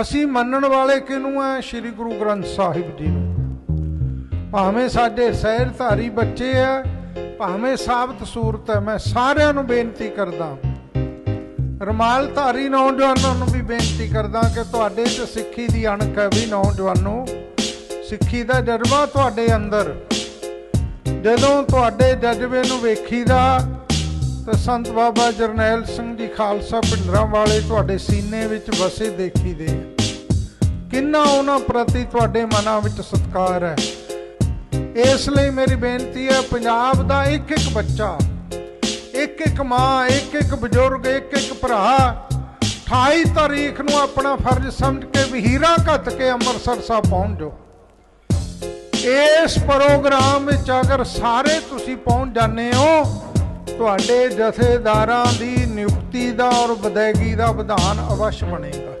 ਅਸੀਂ ਮੰਨਣ ਵਾਲੇ ਕਿਹਨੂੰ ਹੈ ਸ੍ਰੀ ਗੁਰੂ ਗ੍ਰੰਥ ਸਾਹਿਬ ਜੀ ਨੂੰ। ਭਾਵੇਂ ਸਾਡੇ ਸਹਿਰਧਾਰੀ ਬੱਚੇ ਆ, ਭਾਵੇਂ ਸਾਬਤ ਸੂਰਤ ਹੈ ਮੈਂ ਸਾਰਿਆਂ ਨੂੰ ਬੇਨਤੀ ਕਰਦਾ ਰਮਾਲ ਧਾਰੀ ਨੌਜਵਾਨਾਂ ਨੂੰ ਵੀ ਬੇਨਤੀ ਕਰਦਾ ਕਿ ਤੁਹਾਡੇ 'ਚ ਸਿੱਖੀ ਦੀ ਅਣਖ ਹੈ ਵੀ ਨੌਜਵਾਨੋ। ਸਿੱਖੀ ਦਾ ਜਜ਼ਬਾ ਤੁਹਾਡੇ ਅੰਦਰ। ਜਦੋਂ ਤੁਹਾਡੇ ਜਜ਼ਬੇ ਨੂੰ ਵੇਖੀਦਾ ਤਾਂ ਸੰਤ ਬਾਬਾ ਜਰਨੈਲ ਸਿੰਘ ਜੀ ਖਾਲਸਾ ਪਿੰਡਰਾਂ ਵਾਲੇ ਤੁਹਾਡੇ ਸੀਨੇ ਵਿੱਚ ਵਸੇ ਦੇਖੀ ਦੇ ਕਿੰਨਾ ਉਹਨਾਂ ਪ੍ਰਤੀ ਤੁਹਾਡੇ ਮਨਾਂ ਵਿੱਚ ਸਤਿਕਾਰ ਹੈ। ਇਸ ਲਈ ਮੇਰੀ ਬੇਨਤੀ ਹੈ, ਪੰਜਾਬ ਦਾ ਇੱਕ ਇੱਕ ਬੱਚਾ ਇੱਕ ਇੱਕ ਮਾਂ ਇੱਕ ਇੱਕ ਬਜ਼ੁਰਗ ਇੱਕ ਇੱਕ ਭਰਾ 28 ਤਾਰੀਖ ਨੂੰ ਆਪਣਾ ਫਰਜ਼ ਸਮਝ ਕੇ ਵਹੀਰਾ ਘੱਟ ਕੇ ਅੰਮ੍ਰਿਤਸਰ ਸਾਹਿਬ ਪਹੁੰਚ ਜਾਓ। ਇਸ ਪ੍ਰੋਗਰਾਮ ਵਿੱਚ ਅਗਰ ਸਾਰੇ ਤੁਸੀਂ ਪਹੁੰਚ ਜਾਂਦੇ ਹੋ ਤੁਹਾਡੇ ਜਥੇਦਾਰਾਂ ਦੀ ਨਿਯੁਕਤੀ ਦਾ ਔਰ ਵਿਦਾਇਗੀ ਦਾ ਵਿਧਾਨ ਅਵਸ਼ ਬਣੇਗਾ।